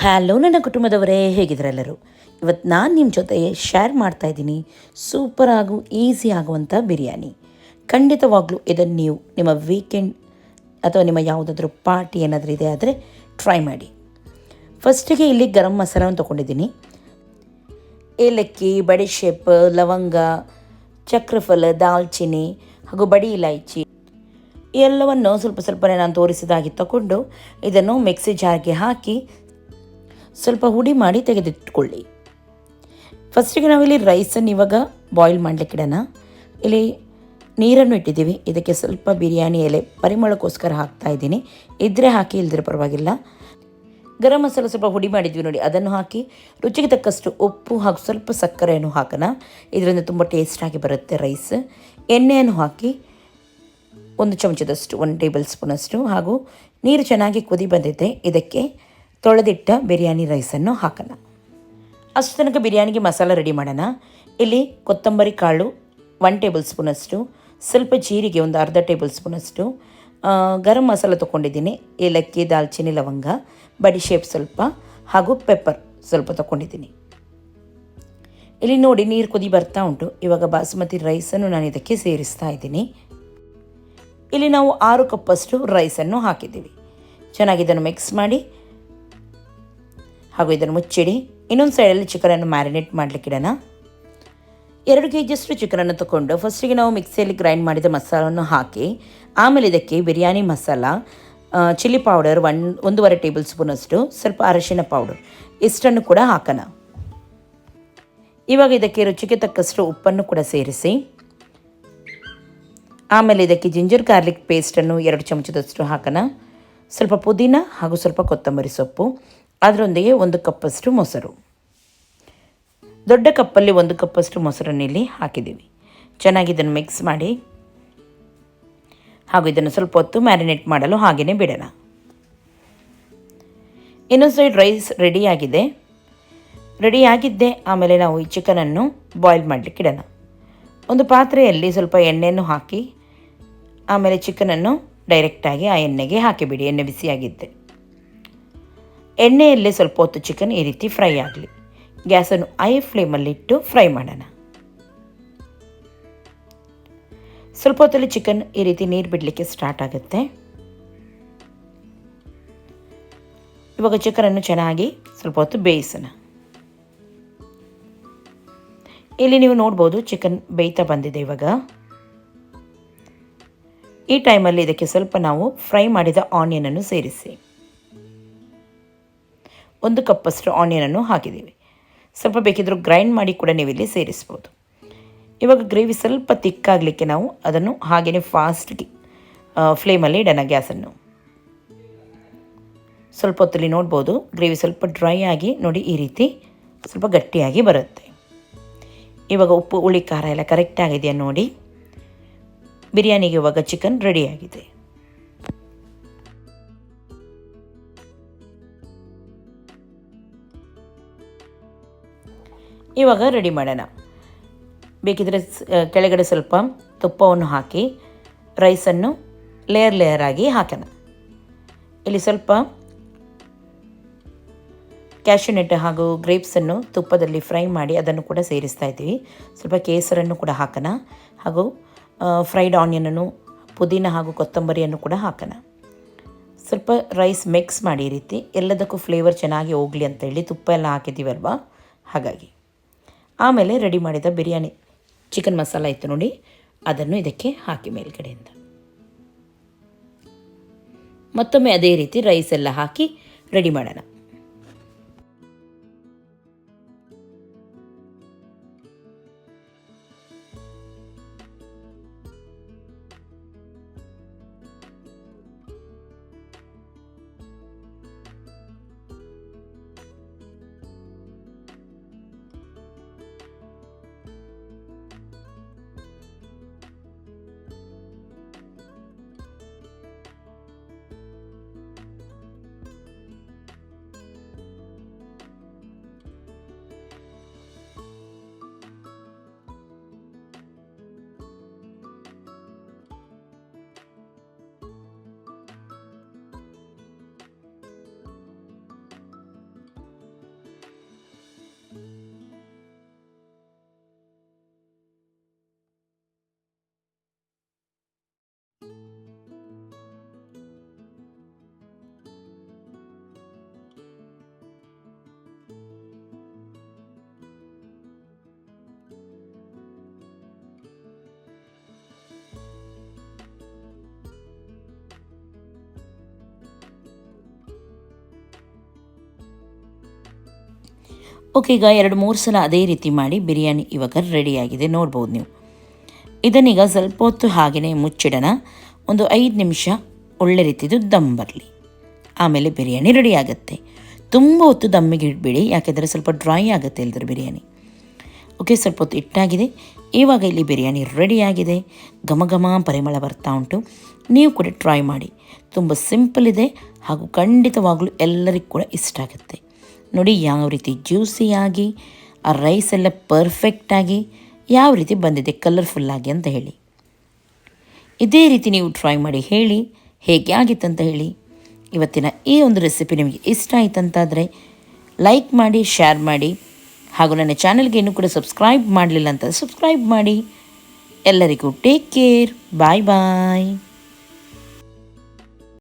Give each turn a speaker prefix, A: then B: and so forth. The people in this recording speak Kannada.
A: ಹಲೋ ನನ್ನ ಕುಟುಂಬದವರೇ ಹೇಗಿದ್ರೆಲ್ಲರೂ ಇವತ್ತು ನಾನು ನಿಮ್ಮ ಜೊತೆ ಶೇರ್ ಮಾಡ್ತಾ ಇದ್ದೀನಿ ಸೂಪರ್ ಹಾಗೂ ಈಸಿ ಆಗುವಂಥ ಬಿರಿಯಾನಿ. ಖಂಡಿತವಾಗ್ಲೂ ಇದನ್ನು ನೀವು ನಿಮ್ಮ ವೀಕೆಂಡ್ ಅಥವಾ ನಿಮ್ಮ ಯಾವುದಾದ್ರೂ ಪಾರ್ಟಿ ಏನಾದರೂ ಇದೆ ಆದರೆ ಟ್ರೈ ಮಾಡಿ. ಫಸ್ಟಿಗೆ ಇಲ್ಲಿ ಗರಂ ಮಸಾಲವನ್ನು ತೊಗೊಂಡಿದ್ದೀನಿ. ಏಲಕ್ಕಿ ಬಡಿಶೆಪ್ ಲವಂಗ, ಚಕ್ರಫಲ, ದಾಲ್ಚಿನ್ನಿ ಹಾಗೂ ಬಡಿ ಇಲಾಯ್ಚಿ ಎಲ್ಲವನ್ನು ಸ್ವಲ್ಪ ಸ್ವಲ್ಪನೇ ನಾನು ತೋರಿಸಿದಾಗಿ ತಗೊಂಡು ಇದನ್ನು ಮಿಕ್ಸಿ ಜಾರ್ಗೆ ಹಾಕಿ ಸ್ವಲ್ಪ ಹುಡಿ ಮಾಡಿ ತೆಗೆದಿಟ್ಕೊಳ್ಳಿ. ಫಸ್ಟಿಗೆ ನಾವಿಲ್ಲಿ ರೈಸನ್ನು ಇವಾಗ ಬಾಯ್ಲ್ ಮಾಡಲಿಕ್ಕೆ ಇಡೋಣ ಇಲ್ಲಿ ನೀರನ್ನು ಇಟ್ಟಿದ್ದೀವಿ. ಇದಕ್ಕೆ ಸ್ವಲ್ಪ ಬಿರಿಯಾನಿ ಎಲೆ ಪರಿಮಳಕ್ಕೋಸ್ಕರ ಹಾಕ್ತಾ ಇದ್ದೀನಿ. ಇದ್ದರೆ ಹಾಕಿ ಇಲ್ದ್ರೆ ಪರವಾಗಿಲ್ಲ. ಗರಂ ಮಸಾಲೆ ಸ್ವಲ್ಪ ಹುಡಿ ಮಾಡಿದ್ವಿ ನೋಡಿ, ಅದನ್ನು ಹಾಕಿ ರುಚಿಗೆ ತಕ್ಕಷ್ಟು ಉಪ್ಪು ಹಾಗೂ ಸ್ವಲ್ಪ ಸಕ್ಕರೆಯನ್ನು ಹಾಕೋಣ. ಇದರಿಂದ ತುಂಬ ಟೇಸ್ಟಾಗಿ ಬರುತ್ತೆ ರೈಸ್ ಎಣ್ಣೆಯನ್ನು ಹಾಕಿ ಒಂದು ಚಮಚದಷ್ಟು, ಒಂದು ಟೇಬಲ್ ಸ್ಪೂನಷ್ಟು ಹಾಗೂ ನೀರು ಚೆನ್ನಾಗಿ ಕುದಿ ಬಂದಿದೆ ಇದಕ್ಕೆ ತೊಳೆದಿಟ್ಟ ಬಿರಿಯಾನಿ ರೈಸನ್ನು ಹಾಕೋಣ ಅಷ್ಟು ತನಕ ಬಿರಿಯಾನಿಗೆ ಮಸಾಲ ರೆಡಿ ಮಾಡೋಣ. ಇಲ್ಲಿ ಕೊತ್ತಂಬರಿ ಕಾಳು ಒನ್ ಟೇಬಲ್ ಸ್ಪೂನಷ್ಟು ಸ್ವಲ್ಪ ಜೀರಿಗೆ ಒಂದು ಅರ್ಧ ಟೇಬಲ್ ಸ್ಪೂನಷ್ಟು ಗರಂ ಮಸಾಲ ತೊಗೊಂಡಿದ್ದೀನಿ. ಏಲಕ್ಕಿ ದಾಲ್ಚಿನ್ನಿ ಲವಂಗ, ಬಡಿ ಶೇಪ್ ಸ್ವಲ್ಪ, ಹಾಗೂ ಪೆಪ್ಪರ್ ಸ್ವಲ್ಪ ತೊಗೊಂಡಿದ್ದೀನಿ. ಇಲ್ಲಿ ನೋಡಿ ನೀರು ಕುದಿ ಬರ್ತಾ ಉಂಟು. ಇವಾಗ ಬಾಸುಮತಿ ರೈಸನ್ನು ನಾನು ಇದಕ್ಕೆ ಸೇರಿಸ್ತಾ ಇದ್ದೀನಿ. ಇಲ್ಲಿ ನಾವು ಆರು ಕಪ್ಪಷ್ಟು ರೈಸನ್ನು ಹಾಕಿದ್ದೀವಿ. ಚೆನ್ನಾಗಿ ಇದನ್ನು ಮಿಕ್ಸ್ ಮಾಡಿ ಹಾಗೂ ಇದನ್ನು ಮುಚ್ಚಿಡಿ. ಇನ್ನೊಂದು ಸೈಡಲ್ಲಿ ಚಿಕನನ್ನು ಮ್ಯಾರಿನೇಟ್ ಮಾಡಲಿಕ್ಕೆ ಇಡೋಣ. ಎರಡು ಕೆ ಜಿಯಷ್ಟು ಚಿಕನನ್ನು ತಗೊಂಡು ಫಸ್ಟಿಗೆ ನಾವು ಮಿಕ್ಸಿಯಲ್ಲಿ ಗ್ರೈಂಡ್ ಮಾಡಿದ ಮಸಾಲವನ್ನು ಹಾಕಿ, ಆಮೇಲೆ ಇದಕ್ಕೆ biryani masala chilli powder one, ಒಂದೂವರೆ ಟೇಬಲ್ ಸ್ಪೂನಷ್ಟು ಸ್ವಲ್ಪ ಅರಶಿನ ಪೌಡರ್, ಇಷ್ಟನ್ನು ಕೂಡ ಹಾಕೋಣ. ಇವಾಗ ಇದಕ್ಕೆ ರುಚಿಗೆ ತಕ್ಕಷ್ಟು ಉಪ್ಪನ್ನು ಕೂಡ ಸೇರಿಸಿ, ಆಮೇಲೆ ಇದಕ್ಕೆ ಜಿಂಜರ್ ಗಾರ್ಲಿಕ್ ಪೇಸ್ಟನ್ನು ಎರಡು ಚಮಚದಷ್ಟು ಹಾಕೋಣ. ಸ್ವಲ್ಪ ಪುದೀನ ಹಾಗೂ ಸ್ವಲ್ಪ ಕೊತ್ತಂಬರಿ ಸೊಪ್ಪು ಅದರೊಂದಿಗೆ ಒಂದು ಕಪ್ಪಷ್ಟು ಮೊಸರು. ದೊಡ್ಡ ಕಪ್ಪಲ್ಲಿ ಒಂದು ಕಪ್ಪಷ್ಟು ಮೊಸರನ್ನು ಇಲ್ಲಿ ಹಾಕಿದ್ದೀವಿ. ಚೆನ್ನಾಗಿ ಇದನ್ನು ಮಿಕ್ಸ್ ಮಾಡಿ ಹಾಗೂ ಇದನ್ನು ಸ್ವಲ್ಪ ಹೊತ್ತು ಮ್ಯಾರಿನೇಟ್ ಮಾಡಲು ಹಾಗೆಯೇ ಬಿಡೋಣ. ಇನ್ನೊಂದು ಸೈಡ್ ರೈಸ್ ರೆಡಿಯಾಗಿದೆ ರೆಡಿಯಾಗಿದ್ದೆ ಆಮೇಲೆ ನಾವು ಈ ಚಿಕನನ್ನು ಬಾಯ್ಲ್ ಮಾಡಲಿಕ್ಕೆ ಇಡೋಣ. ಒಂದು ಪಾತ್ರೆಯಲ್ಲಿ ಸ್ವಲ್ಪ ಎಣ್ಣೆಯನ್ನು ಹಾಕಿ ಆಮೇಲೆ ಚಿಕನನ್ನು ಡೈರೆಕ್ಟಾಗಿ ಆ ಎಣ್ಣೆಗೆ ಹಾಕಿಬಿಡಿ. ಎಣ್ಣೆ ಬಿಸಿಯಾಗಿದ್ದೆ. ಎಣ್ಣೆಯಲ್ಲೇ ಸ್ವಲ್ಪ ಹೊತ್ತು ಚಿಕನ್ ಈ ರೀತಿ ಫ್ರೈ ಆಗಲಿ. ಗ್ಯಾಸನ್ನು ಐ ಫ್ಲೇಮಲ್ಲಿಟ್ಟು ಫ್ರೈ ಮಾಡೋಣ. ಸ್ವಲ್ಪ ಹೊತ್ತಲ್ಲಿ ಚಿಕನ್ ಈ ರೀತಿ ನೀರು ಬಿಡಲಿಕ್ಕೆ ಸ್ಟಾರ್ಟ್ ಆಗುತ್ತೆ. ಇವಾಗ ಚಿಕನನ್ನು ಚೆನ್ನಾಗಿ ಸ್ವಲ್ಪ ಹೊತ್ತು ಬೇಯಿಸೋಣ. ಇಲ್ಲಿ ನೀವು ನೋಡ್ಬೋದು ಚಿಕನ್ ಬೇಯ್ತಾ ಬಂದಿದೆ ಇವಾಗ. ಈ ಟೈಮಲ್ಲಿ ಇದಕ್ಕೆ ಸ್ವಲ್ಪ ನಾವು ಫ್ರೈ ಮಾಡಿದ ಆನಿಯನನ್ನು ಸೇರಿಸಿ. ಒಂದು ಕಪ್ಪಷ್ಟು ಆನಿಯನನ್ನು ಹಾಕಿದ್ದೀವಿ. ಸ್ವಲ್ಪ ಬೇಕಿದ್ದರೂ ಗ್ರೈಂಡ್ ಮಾಡಿ ಕೂಡ ನೀವು ಇಲ್ಲಿ ಸೇರಿಸ್ಬೋದು. ಇವಾಗ ಗ್ರೇವಿ ಸ್ವಲ್ಪ ತಿಕ್ಕಾಗಲಿಕ್ಕೆ ನಾವು ಅದನ್ನು ಹಾಗೆಯೇ ಫಾಸ್ಟ್ಗೆ ಫ್ಲೇಮಲ್ಲಿ ಇಡೋಣ ಗ್ಯಾಸನ್ನು ಸ್ವಲ್ಪ ಹೊತ್ತಲ್ಲಿ ನೋಡ್ಬೋದು ಗ್ರೇವಿ ಸ್ವಲ್ಪ ಡ್ರೈ ಆಗಿ ನೋಡಿ ಈ ರೀತಿ ಸ್ವಲ್ಪ ಗಟ್ಟಿಯಾಗಿ ಬರುತ್ತೆ. ಇವಾಗ ಉಪ್ಪು, ಹುಳಿ, ಖಾರ ಎಲ್ಲ ಕರೆಕ್ಟಾಗಿದೆಯಾ ನೋಡಿ. ಬಿರಿಯಾನಿಗೆ ಇವಾಗ ಚಿಕನ್ ರೆಡಿಯಾಗಿದೆ ಇವಾಗ ರೆಡಿ ಮಾಡೋಣ. ಬೇಕಿದ್ರೆ ಕೆಳಗಡೆ ಸ್ವಲ್ಪ ತುಪ್ಪವನ್ನು ಹಾಕಿ ರೈಸನ್ನು ಲೇಯರ್ ಲೇಯರ್ ಆಗಿ ಹಾಕೋಣ. ಇಲ್ಲಿ ಸ್ವಲ್ಪ ಕ್ಯಾಶ್ಯೂನೆಟ್ ಹಾಗೂ ಗ್ರೇಪ್ಸನ್ನು ತುಪ್ಪದಲ್ಲಿ ಫ್ರೈ ಮಾಡಿ ಅದನ್ನು ಕೂಡ ಸೇರಿಸ್ತಾ ಇದ್ದೀವಿ. ಸ್ವಲ್ಪ ಕೇಸರನ್ನು ಕೂಡ ಹಾಕೋಣ. ಹಾಗೂ ಫ್ರೈಡ್ ಆನಿಯನನ್ನು ಪುದೀನ ಹಾಗೂ ಕೊತ್ತಂಬರಿಯನ್ನು ಕೂಡ ಹಾಕೋಣ. ಸ್ವಲ್ಪ ರೈಸ್ ಮಿಕ್ಸ್ ಮಾಡಿ ರೀತಿ. ಎಲ್ಲದಕ್ಕೂ ಫ್ಲೇವರ್ ಚೆನ್ನಾಗಿ ಹೋಗಲಿ ಅಂತೇಳಿ ತುಪ್ಪ ಎಲ್ಲ ಹಾಕಿದ್ದೀವಲ್ವಾ? ಹಾಗಾಗಿ. ಆಮೇಲೆ ರೆಡಿ ಮಾಡಿದ ಬಿರಿಯಾನಿ. ಚಿಕನ್ ಮಸಾಲ ಇತ್ತು ನೋಡಿ, ಅದನ್ನು ಇದಕ್ಕೆ ಹಾಕಿ ಮೇಲ್ಗಡೆಯಿಂದ. ಮತ್ತೊಮ್ಮೆ ಅದೇ ರೀತಿ ರೈಸ್ ಎಲ್ಲ ಹಾಕಿ ರೆಡಿ ಮಾಡೋಣ. Thank you. ಓಕೆ, ಈಗ ಎರಡು ಮೂರು ಸಲ ಅದೇ ರೀತಿ ಮಾಡಿ ಬಿರಿಯಾನಿ ಇವಾಗ ರೆಡಿಯಾಗಿದೆ. ನೋಡ್ಬೋದು ನೀವು. ಇದನ್ನೀಗ ಸ್ವಲ್ಪ ಹೊತ್ತು ಹಾಗೆಯೇ ಮುಚ್ಚಿಡೋಣ. ಒಂದು ಐದು ನಿಮಿಷ ಒಳ್ಳೆ ರೀತಿದು ದಮ್ ಬರಲಿ. ಆಮೇಲೆ ಬಿರಿಯಾನಿ ರೆಡಿ ಆಗುತ್ತೆ. ತುಂಬ ಹೊತ್ತು ದಮ್ಮಿಗೆ ಇಡಬೇಡಿ, ಯಾಕೆಂದರೆ ಸ್ವಲ್ಪ ಡ್ರೈ ಆಗುತ್ತೆ ಇಲ್ದ್ರೆ ಬಿರಿಯಾನಿ. ಓಕೆ, ಸ್ವಲ್ಪ ಹೊತ್ತು ಇಟ್ಟಾಗಿದೆ ಇವಾಗ ಇಲ್ಲಿ ಬಿರಿಯಾನಿ ರೆಡಿಯಾಗಿದೆ. ಘಮ ಘಮ ಪರಿಮಳ ಬರ್ತಾ ಉಂಟು. ನೀವು ಕೂಡ ಟ್ರೈ ಮಾಡಿ. ತುಂಬ ಸಿಂಪಲ್ ಇದೆ ಹಾಗೂ ಖಂಡಿತವಾಗಲೂ ಎಲ್ಲರಿಗೂ ಕೂಡ ಇಷ್ಟ ಆಗುತ್ತೆ. ನೋಡಿ ಯಾವ ರೀತಿ ಜ್ಯೂಸಿಯಾಗಿ, ಆ ರೈಸ್ ಎಲ್ಲ ಪರ್ಫೆಕ್ಟಾಗಿ ಯಾವ ರೀತಿ ಬಂದಿದೆ ಕಲರ್ಫುಲ್ಲಾಗಿ ಅಂತ ಹೇಳಿ. ಇದೇ ರೀತಿ ನೀವು ಟ್ರೈ ಮಾಡಿ ಹೇಳಿ, ಹೇಗೆ ಆಗಿತ್ತಂತ ಹೇಳಿ. ಇವತ್ತಿನ ಈ ಒಂದು ರೆಸಿಪಿ ನಿಮಗೆ ಇಷ್ಟ ಆಯ್ತಂತಾದರೆ ಲೈಕ್ ಮಾಡಿ ಶೇರ್ ಮಾಡಿ, ಹಾಗೂ ನನ್ನ ಚಾನಲ್ಗೆ ಇನ್ನೂ ಕೂಡ ಸಬ್ಸ್ಕ್ರೈಬ್ ಮಾಡಲಿಲ್ಲ ಅಂತ ಸಬ್ಸ್ಕ್ರೈಬ್ ಮಾಡಿ. ಎಲ್ಲರಿಗೂ ಟೇಕ್ ಕೇರ್ ಬಾಯ್ ಬಾಯ್